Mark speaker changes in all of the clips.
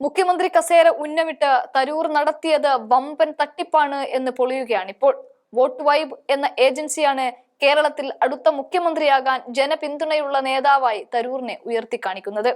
Speaker 1: മുഖ്യമന്ത്രി കസേര ഉന്നമിട്ട് തരൂർ നടത്തിയത് വമ്പൻ തട്ടിപ്പാണ് എന്ന് പൊളിയുകയാണ്. ഇപ്പോൾ വോട്ട് വൈബ് എന്ന ഏജൻസിയാണ് കേരളത്തിൽ അടുത്ത മുഖ്യമന്ത്രിയാകാൻ ജനപിന്തുണയുള്ള നേതാവായി തരൂറിനെ ഉയർത്തിക്കാണിക്കുന്നത്.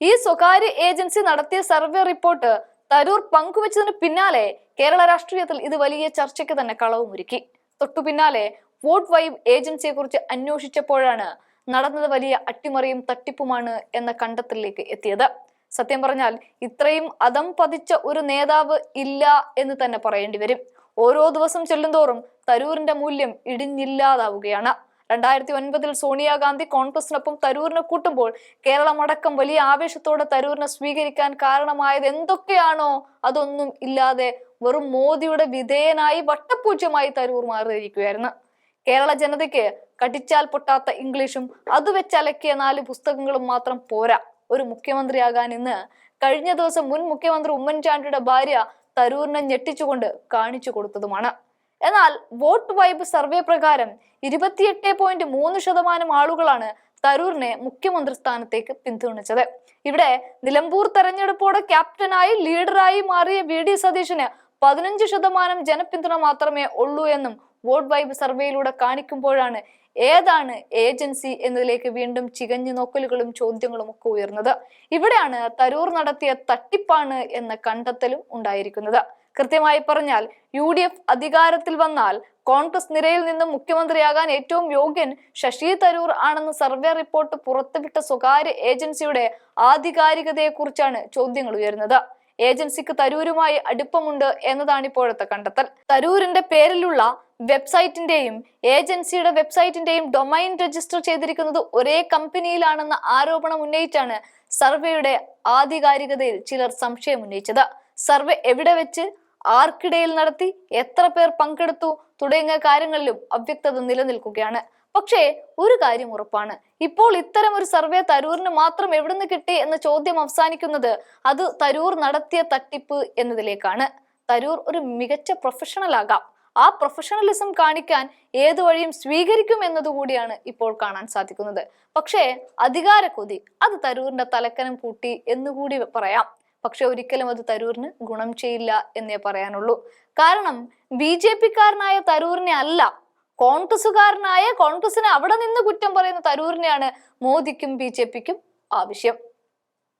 Speaker 1: ഈ സ്വകാര്യ ഏജൻസി നടത്തിയ സർവേ റിപ്പോർട്ട് തരൂർ പങ്കുവച്ചതിന് പിന്നാലെ കേരള രാഷ്ട്രീയത്തിൽ ഇത് വലിയ ചർച്ചയ്ക്ക് തന്നെ കളവുമൊരുക്കി. തൊട്ടു പിന്നാലെ വോട്ട് വൈബ് ഏജൻസിയെ കുറിച്ച് അന്വേഷിച്ചപ്പോഴാണ് നടന്നത് വലിയ അട്ടിമറിയും തട്ടിപ്പുമാണ് എന്ന കണ്ടെത്തലിലേക്ക് എത്തിയത്. സത്യം പറഞ്ഞാൽ ഇത്രയും അതം പതിച്ച ഒരു നേതാവ് ഇല്ല എന്ന് തന്നെ പറയേണ്ടി വരും. ഓരോ ദിവസം ചെല്ലുന്തോറും തരൂരിന്റെ മൂല്യം ഇടിഞ്ഞില്ലാതാവുകയാണ്. രണ്ടായിരത്തി ഒൻപതിൽ സോണിയാഗാന്ധി കോൺഗ്രസിനൊപ്പം തരൂരിനെ കൂട്ടുമ്പോൾ കേരളമടക്കം വലിയ ആവേശത്തോടെ തരൂരിനെ സ്വീകരിക്കാൻ കാരണമായത് എന്തൊക്കെയാണോ അതൊന്നും ഇല്ലാതെ വെറും മോദിയുടെ വിധേയനായി വട്ടപൂജ്യമായി തരൂർ മാറിയിരിക്കുകയായിരുന്നു. കേരള ജനതയ്ക്ക് കടിച്ചാൽ പൊട്ടാത്ത ഇംഗ്ലീഷും അത് വെച്ചലക്കിയ നാല് പുസ്തകങ്ങളും മാത്രം പോരാ. ഒരു മുഖ്യമന്ത്രിയാകാൻ ഇന്ന് കഴിഞ്ഞ ദിവസം മുൻ മുഖ്യമന്ത്രി ഉമ്മൻചാണ്ടിയുടെ ഭാര്യ തരൂറിനെ ഞെട്ടിച്ചുകൊണ്ട് കാണിച്ചു കൊടുത്തതുമാണ്. എന്നാൽ വോട്ട് വൈബ് സർവേ പ്രകാരം ഇരുപത്തിയെട്ട് പോയിന്റ് മൂന്ന് ശതമാനം ആളുകളാണ് തരൂറിനെ മുഖ്യമന്ത്രി സ്ഥാനത്തേക്ക് പിന്തുണച്ചത്. ഇവിടെ നിലമ്പൂർ തെരഞ്ഞെടുപ്പോടെ ക്യാപ്റ്റനായി ലീഡറായി മാറിയ വി. ഡി. സതീശന് പതിനഞ്ച് ശതമാനം ജനപിന്തുണ മാത്രമേ ഉള്ളൂ എന്നും വോട്ട് വൈബ് സർവേയിലൂടെ കാണിക്കുമ്പോഴാണ് ഏതാണ് ഏജൻസി എന്നതിലേക്ക് വീണ്ടും ചികഞ്ഞു നോക്കലുകളും ചോദ്യങ്ങളും ഒക്കെ ഉയർന്നത്. ഇവിടെയാണ് തരൂർ നടത്തിയ തട്ടിപ്പാണ് എന്ന കണ്ടെത്തലും ഉണ്ടായിരിക്കുന്നത്. കൃത്യമായി പറഞ്ഞാൽ യു ഡി എഫ് അധികാരത്തിൽ വന്നാൽ കോൺഗ്രസ് നിരയിൽ നിന്നും മുഖ്യമന്ത്രിയാകാൻ ഏറ്റവും യോഗ്യൻ ശശി തരൂർ ആണെന്ന് സർവേ റിപ്പോർട്ട് പുറത്തുവിട്ട സ്വകാര്യ ഏജൻസിയുടെ ആധികാരികതയെക്കുറിച്ചാണ് ചോദ്യങ്ങൾ ഉയരുന്നത്. ഏജൻസിക്ക് തരൂരുമായി അടുപ്പമുണ്ട് എന്നതാണ് ഇപ്പോഴത്തെ കണ്ടെത്തൽ. തരൂരിന്റെ പേരിലുള്ള വെബ്സൈറ്റിന്റെയും ഏജൻസിയുടെ വെബ്സൈറ്റിന്റെയും ഡൊമൈൻ രജിസ്റ്റർ ചെയ്തിരിക്കുന്നത് ഒരേ കമ്പനിയിലാണെന്ന ആരോപണം ഉന്നയിച്ചാണ് സർവേയുടെ ആധികാരികതയിൽ ചിലർ സംശയം ഉന്നയിച്ചത്. സർവേ എവിടെ വെച്ച് ആർക്കിടയിൽ നടത്തി എത്ര പേർ പങ്കെടുത്തു തുടങ്ങിയ കാര്യങ്ങളിലും അവ്യക്തത നിലനിൽക്കുകയാണ്. പക്ഷേ ഒരു കാര്യം ഉറപ്പാണ്. ഇപ്പോൾ ഇത്തരം ഒരു സർവേ തരൂരിന് മാത്രം എവിടുന്ന് കിട്ടി എന്ന ചോദ്യം അവസാനിക്കുന്നത് അത് തരൂർ നടത്തിയ തട്ടിപ്പ് എന്നതിലേക്കാണ്. തരൂർ ഒരു മികച്ച പ്രൊഫഷണൽ ആകാം. ആ പ്രൊഫഷണലിസം കാണിക്കാൻ ഏതു വഴിയും സ്വീകരിക്കും എന്നതുകൂടിയാണ് ഇപ്പോൾ കാണാൻ സാധിക്കുന്നത്. പക്ഷേ അധികാര കൊതി അത് തരൂരിന്റെ തലക്കനം കൂട്ടി എന്നുകൂടി പറയാം. പക്ഷെ ഒരിക്കലും അത് തരൂരിന് ഗുണം ചെയ്യില്ല എന്നേ പറയാനുള്ളൂ. കാരണം ബി ജെ പിക്കാരനായ തരൂരിനെ അല്ല കോൺഗ്രസുകാരനായ കോൺഗ്രസിനെ അവിടെ നിന്ന് കുറ്റം പറയുന്ന തരൂരിനെയാണ് മോദിക്കും ബി ആവശ്യം.